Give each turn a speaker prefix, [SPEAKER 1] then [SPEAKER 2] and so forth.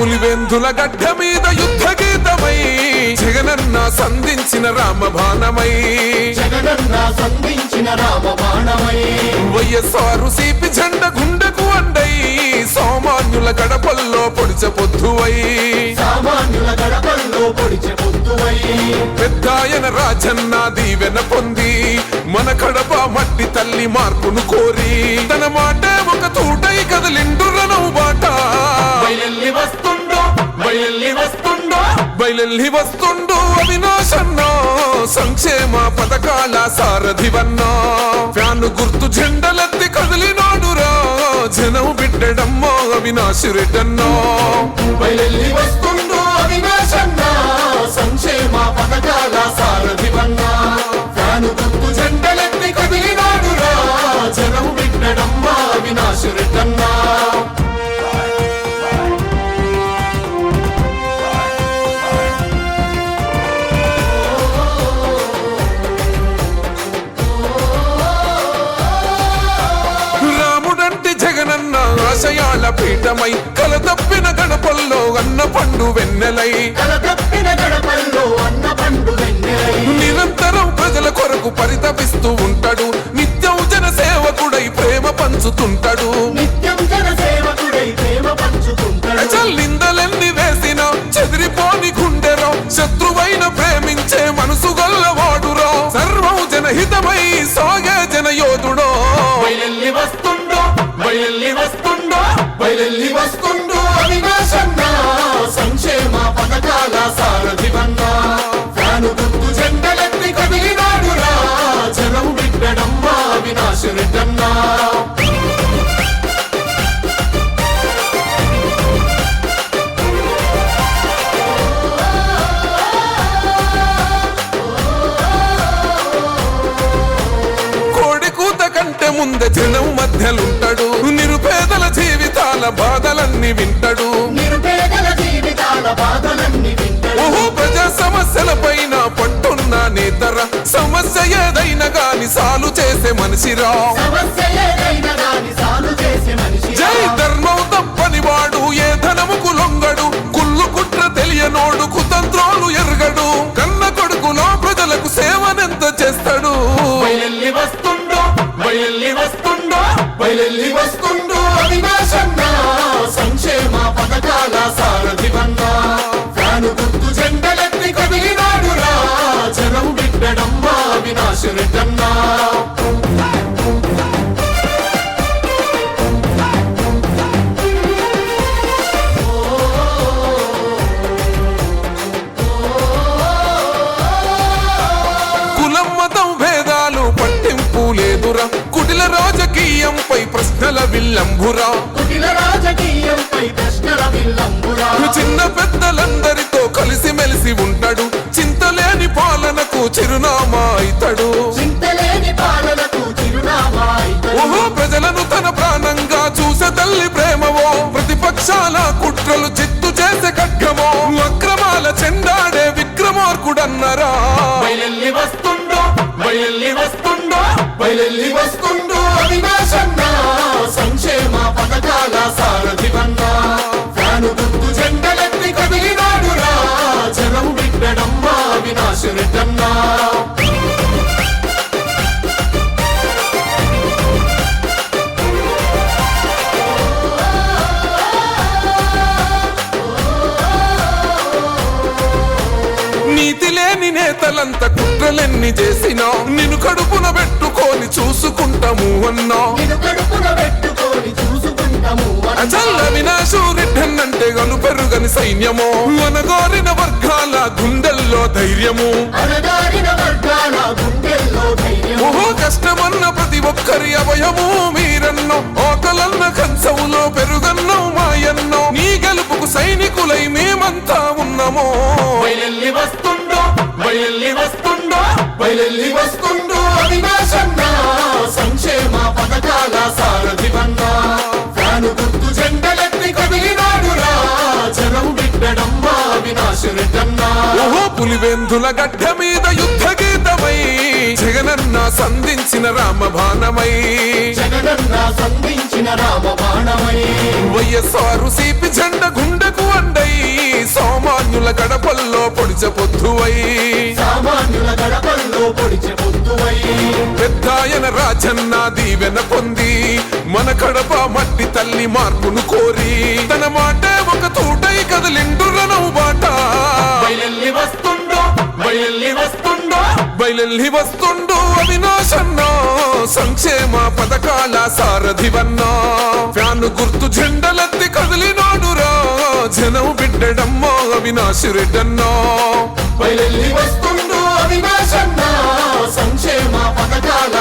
[SPEAKER 1] పులివెందుల గడ్డ మీద యుద్ధ గీతమై జగనన్న సంధించిన రామబాణమై.
[SPEAKER 2] జగనన్న సంధించిన రామ బాణమై
[SPEAKER 1] వైఎస్ఆర్ సిపి జెండ గుండెకు అండై సామాన్యుల గడపల్లో పొడిచ పొద్దువై.
[SPEAKER 2] సామాన్యుల గడపల్లో పొడిచె పొద్దువై.
[SPEAKER 1] పెద్దాయన రాజన్న దీవెన పొంది మన కడప మట్టి తల్లి మార్పును కోరి తన మాటే ఒక తూటై కదలిండురను
[SPEAKER 2] వస్తుండో వస్తుండు
[SPEAKER 1] అవినాశన్న సంక్షేమ పథకాల సారథివన్నా. ఫ్యాను గుర్తు జెండలెత్తి కదిలినాడురా జనం బిడ్డడమ్మో అవినాశి రెడ్డన్నో. పీఠమై కలతప్పిన గడపల్లో అన్న పండు వెన్నెలై.
[SPEAKER 2] కలతప్పిన గడపల్లో అన్న పండు వెన్నెలై.
[SPEAKER 1] నిరంతరం ప్రజల కొరకు పరితపిస్తూ ఉంటాడు. నిత్యం జన సేవకుడై ప్రేమ పంచుతుంటాడు.
[SPEAKER 2] నిత్యం జన సేవకుడై ప్రేమ పంచుతుంటాడు.
[SPEAKER 1] చల్లిందలెన్ని వేసిన చెదిరిపోని గుండెరో శత్రువైన ప్రేమించే
[SPEAKER 2] వస్తుండు అవినాశన్న సంక్షేమ పథకాల సారథివన్న
[SPEAKER 1] కోడి కూత కంటే ముందే జనం మధ్యలుంటాడు. నిరుపేదల జీవితాల బాధలన్నీ వింటాడు. ఓహో ప్రజా సమస్యల పైన పట్టున్న నేతర సమస్య ఏదైనా గాని సాలు చేసే మనిషిరా. జై ధర్మం తప్పని వాడు ఏ ధనముకు లొంగడు.
[SPEAKER 2] బయలెల్లి వస్తుండో అవినాశన్న సంక్షేమ పథకాల సారథివన్నా
[SPEAKER 1] విల్లంబురా చిన్న పెద్దలందరితో కలిసి మెలిసి ఉంటాడు. చింతలేని పాలనకు చిరునామా ఇతడు. ఓహో ప్రజలను తన ప్రాణంగా చూసే తల్లి ప్రేమవో ప్రతిపక్షాల కుట్రలు చిత్తు చేసే ఖడ్గమో. అక్రమాల చెండాడే విక్రమార్కుడన్నరా.
[SPEAKER 2] వస్తుండో వస్తుండో వస్తుండో అవినాశన్న.
[SPEAKER 1] నేతలంత కుట్రలెన్ని చేసినా నిన్ను కడుపున పెట్టుకొని చూసుకుంటాము అన్నా. అచల్ల వినాశూరిడ్డన్నంటే గను పెరుగని సైన్యమో. అనగోరిన వర్గాల గుండెల్లో ధైర్యము. ఓహో కష్టమన్న ప్రతి ఒక్కరి అభయము మీరన్నో. ఓకలన్న కంచములో పెరుగన్నో మాయన్నో. నీ గెలుపుకు సైనికులై మేమంతా ఉన్నామో.
[SPEAKER 2] వస్తుండో బయలెల్లి వస్తుండో బయలెల్లి వస్తుండో. అవినాశన్న సంక్షేమ పథకాల సారథివన్నా. ఫ్యాను గుర్తు జెండలెత్తి కదిలినాడురా. జనం బిడ్డడమ్మా
[SPEAKER 1] ఓహో పులివెందుల గడ్డ మీద యుద్ధ గీతమై జగనన్న సంధించిన రామబాణమై.
[SPEAKER 2] జగనన్న సంధించిన రామ బాణమై
[SPEAKER 1] వైఎస్ఆర్ సిపి జెండ గుండెకు అండై సామాన్యుల గడపల్లో పొడిచ పొద్దువై.
[SPEAKER 2] పొడిచె పొద్దువై
[SPEAKER 1] పెద్దాయన రాజన్న దీవెన పొంది మన కడప మట్టి తల్లి మార్పును కోరి. తన మాటే ఒక తూటై కదలిండురనవు బాట
[SPEAKER 2] బయలెల్లి వస్తుండో బయలెల్లి వస్తుండో.
[SPEAKER 1] బయలెల్లి వస్తుండు అవినాశన్న సంక్షేమ పథకాల సారథివన్నా. ఫ్యాను గుర్తు జెండలెత్తి కదిలినాడురా జనం బిడ్డడమ్మో అవినాశి రెడ్డన్నో.
[SPEAKER 2] బయలెల్లి వస్తుండో అవినాశన్న సంక్షేమ పథకాల